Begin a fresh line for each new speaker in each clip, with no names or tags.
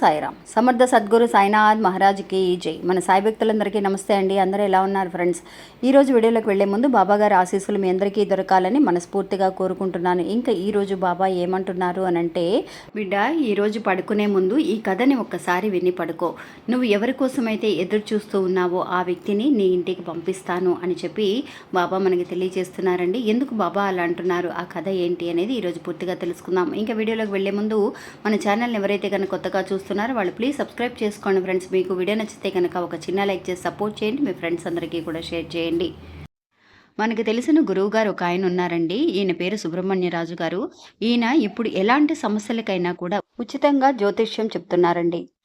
సాయిరామ్ సమర్థ సద్గురు సాయినాథ్ మహారాజ్కి జై. మన సాయి భక్తులందరికీ నమస్తే అండి. అందరూ ఎలా ఉన్నారు ఫ్రెండ్స్? ఈ రోజు వీడియోలోకి వెళ్ళే ముందు బాబా గారి ఆశీస్సులు మీ అందరికీ దొరకాలని మనస్ఫూర్తిగా కోరుకుంటున్నాను. ఇంకా ఈరోజు బాబా ఏమంటున్నారు అని అంటే బిడ్డ ఈరోజు పడుకునే ముందు ఈ కథని ఒక్కసారి విని పడుకో. నువ్వు ఎవరి కోసమైతే ఎదురు చూస్తూ ఉన్నావో ఆ వ్యక్తిని నీ ఇంటికి పంపిస్తాను అని చెప్పి బాబా మనకి తెలియజేస్తున్నారండి. ఎందుకు బాబా అలా అంటున్నారు? ఆ కథ ఏంటి అనేది ఈరోజు పూర్తిగా తెలుసుకుందాం. ఇంకా వీడియోలోకి వెళ్ళే ముందు మన ఛానల్ని ఎవరైతే కనుక కొత్తగా చూస్తున్నారో వాళ్ళు ప్లీజ్ సబ్స్క్రైబ్ చేసుకోండి ఫ్రెండ్స్. మీకు వీడియో నచ్చితే కనుక ఒక చిన్న లైక్ చేసి సపోర్ట్ చేయండి. మీ ఫ్రెండ్స్ అందరికీ కూడా షేర్ చేయండి. మనకి తెలిసిన గురువు గారు ఒక ఆయన ఉన్నారండి. ఈయన పేరు సుబ్రహ్మణ్యరాజు గారు. ఈయన ఇప్పుడు ఎలాంటి సమస్యలకైనా కూడా ఉచితంగా జ్యోతిష్యం చెప్తున్నారండి.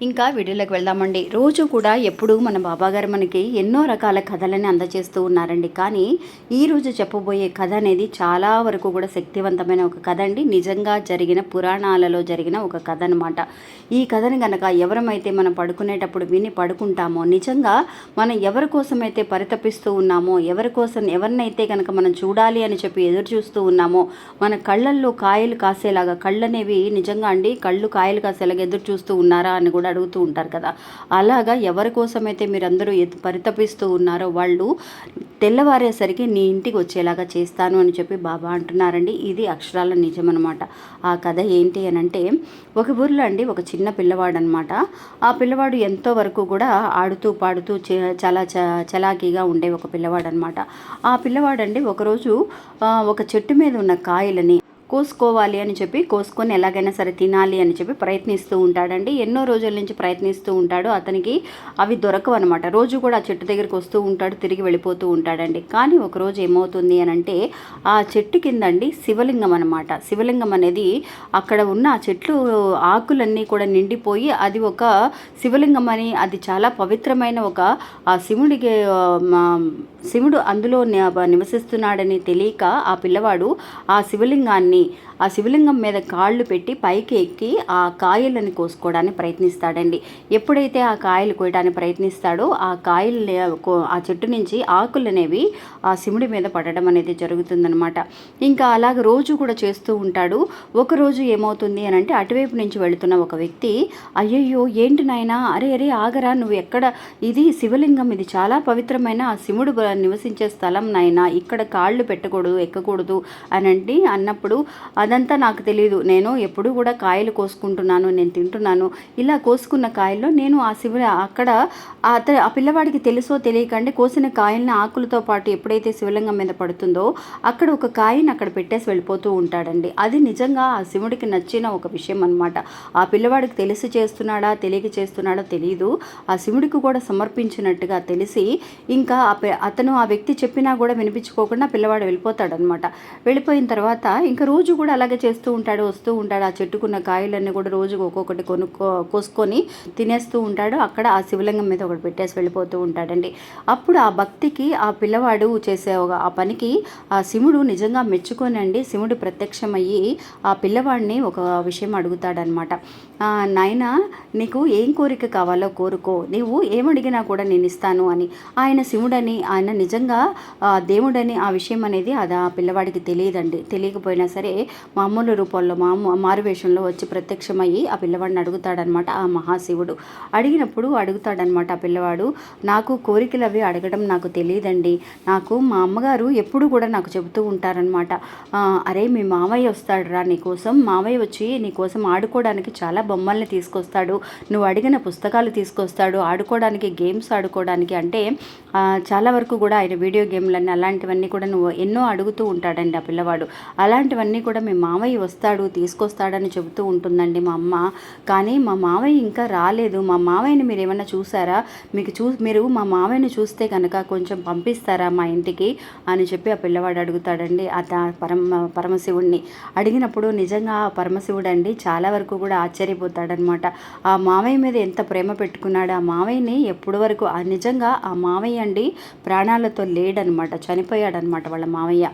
ఇంకా వీడియోలోకి వెళ్దామండి. రోజు కూడా ఎప్పుడు మన బాబాగారు మనకి ఎన్నో రకాల కథలని అందజేస్తూ ఉన్నారండి. కానీ ఈ రోజు చెప్పబోయే కథ అనేది చాలా వరకు కూడా శక్తివంతమైన ఒక కథ అండి. నిజంగా జరిగిన పురాణాలలో జరిగిన ఒక కథ అనమాట ఈ కథని గనక ఎవరమైతే మనం పడుకునేటప్పుడు విని పడుకుంటామో నిజంగా మనం ఎవరి కోసమైతే పరితపిస్తూ ఉన్నామో ఎవరి కోసం ఎవరినైతే కనుక మనం చూడాలి అని చెప్పి ఎదురు చూస్తూ ఉన్నామో మన కళ్ళల్లో కాయలు కాసేలాగా కళ్ళనేవి నిజంగా అండి కళ్ళు కాయలు కాసేలాగా ఎదురు చూస్తూ ఉన్నారా అని కూడా అడుగుతూ ఉంటారు కదా. అలాగా ఎవరి కోసమైతే మీరందరూ పరితపిస్తూ ఉన్నారో వాళ్ళు తెల్లవారేసరికి నీ ఇంటికి వచ్చేలాగా చేస్తాను అని చెప్పి బాబా అంటున్నారండి. ఇది అక్షరాల నిజం అనమాట ఆ కథ ఏంటి అని అంటే ఒక ఊర్లో అండి ఒక చిన్న పిల్లవాడు అనమాట ఆ పిల్లవాడు ఎంతో వరకు కూడా ఆడుతూ పాడుతూ చే- చాలా చ చలాకీగా ఉండే ఒక పిల్లవాడు అనమాట ఆ పిల్లవాడండి ఒకరోజు ఒక చెట్టు మీద ఉన్న కాయలని కోసుకోవాలి అని చెప్పి కోసుకొని ఎలాగైనా సరే తినాలి అని చెప్పి ప్రయత్నిస్తూ ఉంటాడండి. ఎన్నో రోజుల నుంచి ప్రయత్నిస్తూ ఉంటాడు. అతనికి అవి దొరకవు అనమాట రోజు కూడా ఆ చెట్టు దగ్గరికి వస్తూ ఉంటాడు తిరిగి వెళ్ళిపోతూ ఉంటాడండి. కానీ ఒకరోజు ఏమవుతుంది అని అంటే ఆ చెట్టు కిందండి శివలింగం అనమాట శివలింగం అనేది అక్కడ ఉన్న ఆ చెట్లు ఆకులన్నీ కూడా నిండిపోయి అది ఒక శివలింగం అని అది చాలా పవిత్రమైన ఒక ఆ శివుడికి మా- శివుడు అందులో నివసిస్తున్నాడని తెలియక ఆ పిల్లవాడు ఆ శివలింగాన్ని நீ ఆ శివలింగం మీద కాళ్ళు పెట్టి పైకి ఎక్కి ఆ కాయలను కోసుకోవడానికి ప్రయత్నిస్తాడండి. ఎప్పుడైతే ఆ కాయలు కోయడానికి ప్రయత్నిస్తాడో ఆ కాయలు ఆ చెట్టు నుంచి ఆకులు అనేవి ఆ శివుడి మీద పడడం అనేది జరుగుతుందనమాట ఇంకా అలాగ రోజు కూడా చేస్తూ ఉంటాడు. ఒకరోజు ఏమవుతుంది అని అంటే అటువైపు నుంచి వెళుతున్న ఒక వ్యక్తి అయ్యయ్యో ఏంటి నాయనా? అరే అరే ఆగరా నువ్వు ఎక్కడ? ఇది శివలింగం ఇది చాలా పవిత్రమైన ఆ శివుడు నివసించే స్థలం నాయన. ఇక్కడ కాళ్ళు పెట్టకూడదు ఎక్కకూడదు అని అంటే అన్నప్పుడు అదంతా నాకు తెలియదు నేను ఎప్పుడు కూడా కాయలు కోసుకుంటున్నాను నేను తింటున్నాను. ఇలా కోసుకున్న కాయల్లో నేను ఆ శివ అక్కడ ఆ పిల్లవాడికి తెలుసో తెలియకండి కోసిన కాయల్ని ఆకులతో పాటు ఎప్పుడైతే శివలింగం మీద పడుతుందో అక్కడ ఒక కాయని అక్కడ పెట్టేసి వెళ్ళిపోతూ ఉంటాడండి. అది నిజంగా ఆ శివుడికి నచ్చిన ఒక విషయం అనమాట ఆ పిల్లవాడికి తెలిసి చేస్తున్నాడా తెలియక చేస్తున్నాడో తెలియదు ఆ శివుడికి కూడా సమర్పించినట్టుగా తెలిసి ఇంకా ఆ అతను ఆ వ్యక్తి చెప్పినా కూడా వినిపించుకోకుండా పిల్లవాడు వెళ్ళిపోతాడనమాట వెళ్ళిపోయిన తర్వాత ఇంకా రోజు కూడా అలాగే చేస్తూ ఉంటాడు వస్తూ ఉంటాడు. ఆ చెట్టుకున్న కాయలన్నీ కూడా రోజుకు ఒక్కొక్కటి కొనుక్కో కోసుకొని తినేస్తూ ఉంటాడు. అక్కడ ఆ శివలింగం మీద ఒకటి పెట్టేసి వెళ్ళిపోతూ ఉంటాడండి. అప్పుడు ఆ భక్తికి ఆ పిల్లవాడు చేసే ఒక- ఆ పనికి ఆ శివుడు నిజంగా మెచ్చుకోనండి. శివుడు ప్రత్యక్షమయ్యి ఆ పిల్లవాడిని ఒక విషయం అడుగుతాడనమాట. నాయన నీకు ఏం కోరిక కావాలో కోరుకో. నీవు ఏమడిగినా కూడా నేను ఇస్తాను అని. ఆయన శివుడని ఆయన నిజంగా దేవుడని ఆ విషయం అనేది అది ఆ పిల్లవాడికి తెలియదండి. తెలియకపోయినా సరే మామూలు రూపంలో మాము మారువేషంలో వచ్చి ప్రత్యక్షమయ్యి ఆ పిల్లవాడిని అడుగుతాడనమాట ఆ మహాశివుడు. అడిగినప్పుడు అడుగుతాడనమాట ఆ పిల్లవాడు నాకు కోరికలు అవి అడగడం నాకు తెలియదండి. నాకు మా అమ్మగారు ఎప్పుడు కూడా నాకు చెబుతూ ఉంటారనమాట అరే మీ మామయ్య వస్తాడురా నీకోసం మామయ్య వచ్చి నీకోసం ఆడుకోవడానికి చాలా బొమ్మల్ని తీసుకొస్తాడు. నువ్వు అడిగిన పుస్తకాలు తీసుకొస్తాడు. ఆడుకోవడానికి గేమ్స్ ఆడుకోవడానికి అంటే చాలా వరకు కూడా ఆయన వీడియో గేమ్లన్నీ అలాంటివన్నీ కూడా నువ్వు ఎన్నో అడుగుతూ ఉంటాడండి ఆ పిల్లవాడు. అలాంటివన్నీ కూడా మీ మామయ్య వస్తాడు తీసుకొస్తాడని చెబుతూ ఉంటుందండి మా అమ్మ. కానీ మా మామయ్య ఇంకా రాలేదు. మా మామయ్యని మీరు ఏమన్నా చూసారా? మీకు చూ మీరు మా మామయ్యని చూస్తే కనుక కొంచెం పంపిస్తారా మా ఇంటికి అని చెప్పి ఆ పిల్లవాడు అడుగుతాడండి. అత పరమ పరమశివుడిని అడిగినప్పుడు నిజంగా ఆ పరమశివుడు అండి చాలా వరకు కూడా ఆశ్చర్యపోతాడనమాట. ఆ మామయ్య మీద ఎంత ప్రేమ పెట్టుకున్నాడు. ఆ మామయ్యని ఎప్పటి వరకు ఆ నిజంగా ఆ మామయ్య అండి ప్రాణాలతో లేడనమాట చనిపోయాడనమాట వాళ్ళ మామయ్య.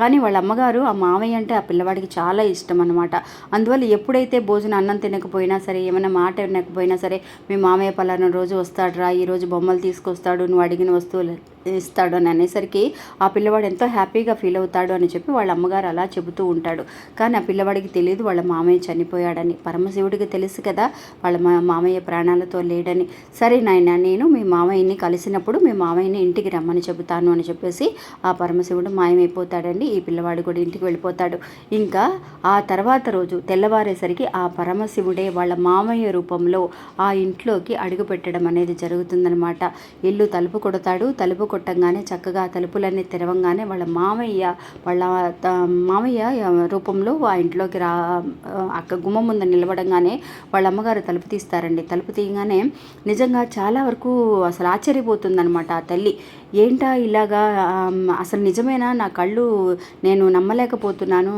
కానీ వాళ్ళ అమ్మగారు ఆ మామయ్య అంటే ఆ పిల్లవాడికి చాలా ఇష్టం అనమాట అందువల్ల ఎప్పుడైతే భోజనం అన్నం తినకపోయినా సరే ఏమైనా మాట వినకపోయినా సరే మీ మామయ్య పలానా రోజు వస్తాడురా ఈ రోజు బొమ్మలు తీసుకొస్తాడు నువ్వు అడిగిన వస్తువులు ఇస్తాడు అని అనేసరికి ఆ పిల్లవాడు ఎంతో హ్యాపీగా ఫీల్ అవుతాడు అని చెప్పి వాళ్ళ అమ్మగారు అలా చెబుతూ ఉంటాడు. కానీ ఆ పిల్లవాడికి తెలియదు వాళ్ళ మామయ్య చనిపోయాడని. పరమశివుడికి తెలుసు కదా వాళ్ళ మా మామయ్య ప్రాణాలతో లేడని. సరే నాయన నేను మీ మామయ్యని కలిసినప్పుడు మీ మామయ్యని ఇంటికి రమ్మని చెబుతాను అని చెప్పేసి ఆ పరమశివుడు మాయమైపోతాడండి. ఈ పిల్లవాడు కూడా ఇంటికి వెళ్ళిపోతాడు. ఇంకా ఆ తర్వాత రోజు తెల్లవారేసరికి ఆ పరమశివుడే వాళ్ళ మామయ్య రూపంలో ఆ ఇంట్లోకి అడుగుపెట్టడం అనేది జరుగుతుందనమాట ఇల్లు తలుపు కొడతాడు. తలుపు కొట్టంగానే చక్కగా తలుపులన్నీ తెరవంగానే వాళ్ళ మామయ్య వాళ్ళ మామయ్య రూపంలో ఆ ఇంట్లోకి రా అక్క గుమ్మం ముందు నిలబడంగానే వాళ్ళ అమ్మగారు తలుపు తీస్తారండి. తలుపు తీయగానే నిజంగా చాలా వరకు అసలు ఆశ్చర్యపోతుందనమాట ఆ తల్లి. ఏంటా ఇలాగా? అసలు నిజమేనా? నా కళ్ళు నేను నమ్మలేకపోతున్నాను.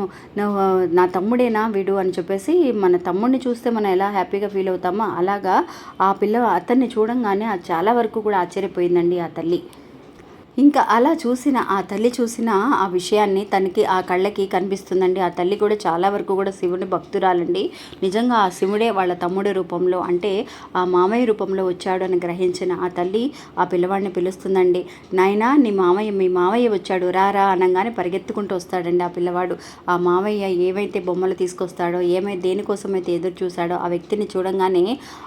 నా తమ్ముడేనా వీడు? అని చెప్పేసి మన తమ్ముడిని చూస్తే మనం ఎలా హ్యాపీగా ఫీల్ అవుతామో అలాగా ఆ పిల్ల అతన్ని చూడంగానే చాలా వరకు కూడా ఆశ్చర్యపోయిందండి ఆ తల్లి. ఇంకా అలా చూసిన ఆ తల్లి చూసిన ఆ విషయాన్ని తనకి ఆ కళ్ళకి కనిపిస్తుందండి. ఆ తల్లి కూడా చాలా వరకు కూడా శివుని భక్తురాలండి. నిజంగా ఆ శివుడే వాళ్ళ తమ్ముడి రూపంలో అంటే ఆ మామయ్య రూపంలో వచ్చాడు అని గ్రహించిన ఆ తల్లి ఆ పిల్లవాడిని పిలుస్తుందండి. నాయనా నీ మామయ్య మీ మామయ్య వచ్చాడు రారా అనగానే పరిగెత్తుకుంటూ వస్తాడండి ఆ పిల్లవాడు. ఆ మామయ్య ఏమైతే బొమ్మలు తీసుకొస్తాడో ఏమై దేనికోసమైతే ఎదురు చూశాడో ఆ వ్యక్తిని చూడంగానే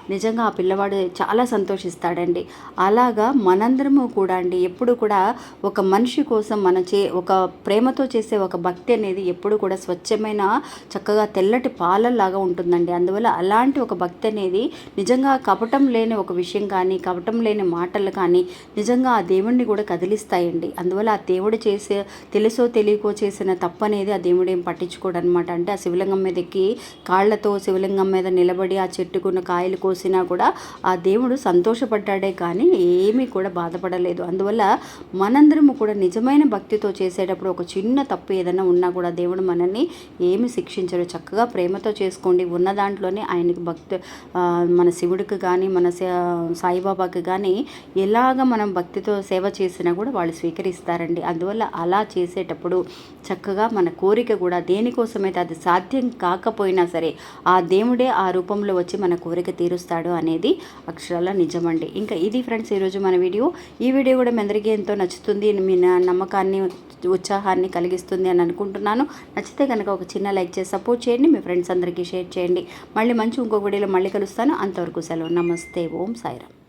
నిజంగా ఆ పిల్లవాడు చాలా సంతోషిస్తాడండి. అలాగా మనందరము కూడా అండి ఎప్పుడు కూడా ఒక మనిషి కోసం మన చే ఒక ప్రేమతో చేసే ఒక భక్తి అనేది ఎప్పుడు కూడా స్వచ్ఛమైన చక్కగా తెల్లటి పాలలాగా ఉంటుందండి. అందువల్ల అలాంటి ఒక భక్తి అనేది నిజంగా కపటం లేని ఒక విషయం కానీ కపటం లేని మాటలు కానీ నిజంగా ఆ దేవుణ్ణి కూడా కదిలిస్తాయండి. అందువల్ల ఆ దేవుడు చేసే తెలుసో తెలియకో చేసిన తప్పు అనేది ఆ దేవుడు ఏం పట్టించుకోడు అనమాట అంటే ఆ శివలింగం మీద ఎక్కి కాళ్ళతో శివలింగం మీద నిలబడి ఆ చెట్టుకున్న కాయలు కోసినా కూడా ఆ దేవుడు సంతోషపడ్డాడే కానీ ఏమీ కూడా బాధపడలేదు. అందువల్ల మనందరము కూడా నిజమైన భక్తితో చేసేటప్పుడు ఒక చిన్న తప్పు ఏదైనా ఉన్నా కూడా దేవుడు మనల్ని ఏమి శిక్షించరు చక్కగా ప్రేమతో చేసుకోండి. ఉన్న దాంట్లోనే ఆయనకి భక్తి మన శివుడికి కానీ మన సా- సాయిబాబాకి కానీ ఎలాగ మనం భక్తితో సేవ చేసినా కూడా వాళ్ళు స్వీకరిస్తారండి. అందువల్ల అలా చేసేటప్పుడు చక్కగా మన కోరిక కూడా దేనికోసమైతే అది సాధ్యం కాకపోయినా సరే ఆ దేవుడే ఆ రూపంలో వచ్చి మన కోరిక తీరుస్తాడు అనేది అక్షరాల నిజమండి. ఇంకా ఇది ఫ్రెండ్స్ ఈరోజు మన వీడియో. ఈ వీడియో కూడా మీ అందరికీ ఎంతో నచ్చుతుంది మీ నా- నమ్మకాన్ని ఉత్సాహాన్ని కలిగిస్తుంది అని అనుకుంటున్నాను. నచ్చితే కనుక ఒక చిన్న లైక్ చేసి సపోర్ట్ చేయండి మీ ఫ్రెండ్స్ అందరికీ షేర్ చేయండి. మళ్ళీ మంచి ఇంకొక వీడియోలో మళ్ళీ కలుస్తాను. అంతవరకు సెలవు. నమస్తే. ఓం సాయిరామ్.